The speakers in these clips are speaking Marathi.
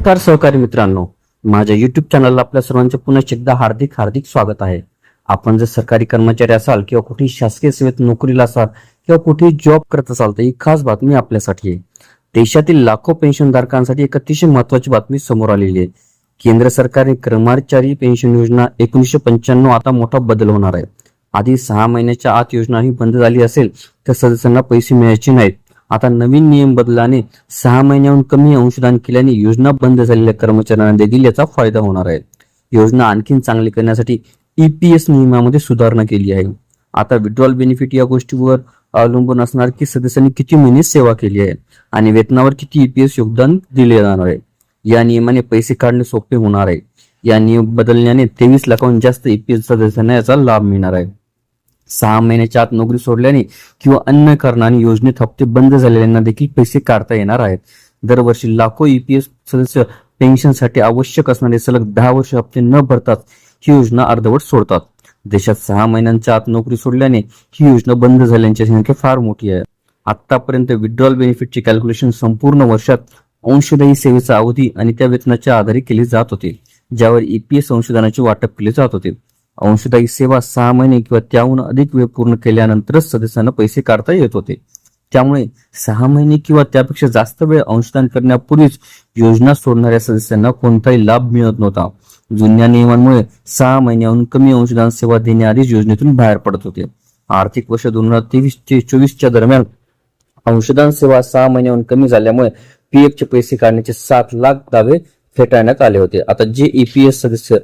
नमस्कार सहकारी मित्रांनो. माझ्या युट्यूब चॅनलला आपल्या सर्वांचे पुन्हा एकदा हार्दिक हार्दिक स्वागत आहे. आपण जर सरकारी कर्मचारी असाल किंवा कुठेही शासकीय सेवेत नोकरीला असाल किंवा कुठेही जॉब करत असाल तर ही खास बातमी आपल्यासाठी आहे. देशातील लाखो पेन्शनधारकांसाठी एक अतिशय महत्वाची बातमी समोर आलेली आहे. केंद्र सरकारने कर्मचारी पेन्शन योजना एकोणीसशे पंच्याण्णव आता मोठा बदल होणार आहे. आधी सहा महिन्याच्या आत योजना ही बंद झाली असेल तर सदस्यांना पैसे मिळायचे नाहीत. आता नवीन नियम बदलाने सहा महिन्याहून कमी अंशदान केल्याने योजना बंद झालेल्या कर्मचाऱ्यांना देखील याचा फायदा होणार आहे. योजना आणखीन चांगली करण्यासाठी ईपीएस नियमामध्ये सुधारणा केली आहे. आता विड्रॉल बेनिफिट या गोष्टीवर अवलंबून असणार की सदस्यांनी किती महिने सेवा केली आहे आणि वेतनावर किती ईपीएस योगदान दिले जाणार आहे. या नियमाने पैसे काढणे सोपे होणार आहे. या नियम बदलण्याने तेवीस लाखाहून जास्त ईपीएस सदस्यांना याचा लाभ मिळणार आहे. सहा महिन्याच्या आत नोकरी सोडल्याने किंवा अन्य कारणाने योजनेत हप्ते बंद झालेल्यांना देखील पैसे काढता येणार आहेत. दरवर्षी लाखो ईपीएस सदस्य पेन्शनसाठी आवश्यक असणारे सलग दहा वर्ष हप्ते न भरताच ही योजना अर्धवट सोडतात. देशात सहा महिन्यांच्या आत नोकरी सोडल्याने ही योजना बंद झाल्यांची संख्या फार मोठी आहे. आतापर्यंत विड्रॉल बेनिफिटचे कॅल्क्युलेशन संपूर्ण वर्षात अंशदायी सेवेचा अवधी आणि त्या वेतनाच्या आधारे केले जात होते. ज्यावर ईपीएस संशोधनाचे वाटप केले जात होते. अंशदायी सेवा सहा महिने किंवा त्याहून अधिक वेळ पूर्ण केल्यानंतरच सदस्यांना पैसे काढता येत होते. त्यामुळे सहा महिने किंवा त्यापेक्षा जास्त वेळ अंशदान करण्यापूर्वीच योजना सोडणाऱ्या सदस्यांना कोणताही लाभ मिळत नव्हता. जुन्या नियमांमुळे सहा महिन्याहून कमी अंशदान सेवा देण्याआधीच योजनेतून बाहेर पडत होते. आर्थिक वर्ष दोन हजार तेवीस ते चोवीसच्या दरम्यान अंशदान सेवा सहा महिन्याहून कमी झाल्यामुळे पीएफ चे पैसे काढण्याचे सात लाख दावे फेटाळण्यात आले होते. आता जे ईपीएस सदस्य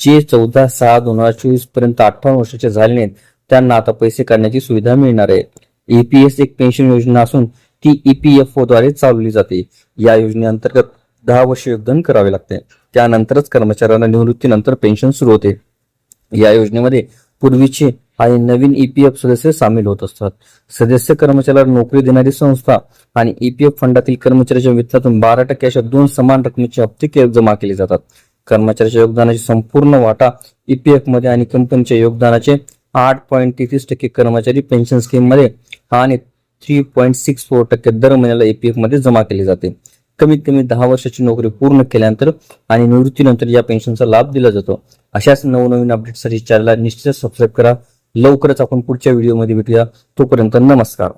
जे चौदा सहा दोन हजार चोवीसपर्यंत अठ्ठावन्न वर्षाचे झाले नाहीत त्यांना आता पैसे काढण्याची सुविधा मिळणार आहे. ईपीएस एक पेन्शन योजना असून ती ईपीएफओ द्वारे चालवली जाते. या योजनेअंतर्गत दहा वर्ष योगदान करावे लागते. त्यानंतरच कर्मचाऱ्यांना निवृत्तीनंतर पेन्शन सुरू होते. या योजनेमध्ये पूर्वीचे आणि नवीन ईपीएफ सदस्य सामील होत असतात. सदस्य कर्मचाऱ्याला नोकरी देणारी संस्था आणि ईपीएफ फंडातील कर्मचाऱ्याच्या वित्तातून बारा टक्के अशा दोन समान रकमेचे हप्ते जमा केले जातात. कर्मचाऱ्याच्या योगदानाची संपूर्ण वाटा ईपीएफमध्ये आणि कंपनीच्या योगदानाचे आठ पॉईंट तेहतीस टक्के कर्मचारी पेन्शन स्कीममध्ये आणि थ्री पॉईंट सिक्स फोर टक्के दर महिन्याला ईपीएफमध्ये जमा केली जाते. कमीत कमी दहा वर्षाची नोकरी पूर्ण केल्यानंतर आणि निवृत्तीनंतर या पेन्शनचा लाभ दिला जातो. अशाच नवनवीन अपडेटसाठी चॅनलला निश्चितच सबस्क्राईब करा. लवकरच आपण पुढच्या व्हिडिओमध्ये भेटूया. तोपर्यंत नमस्कार.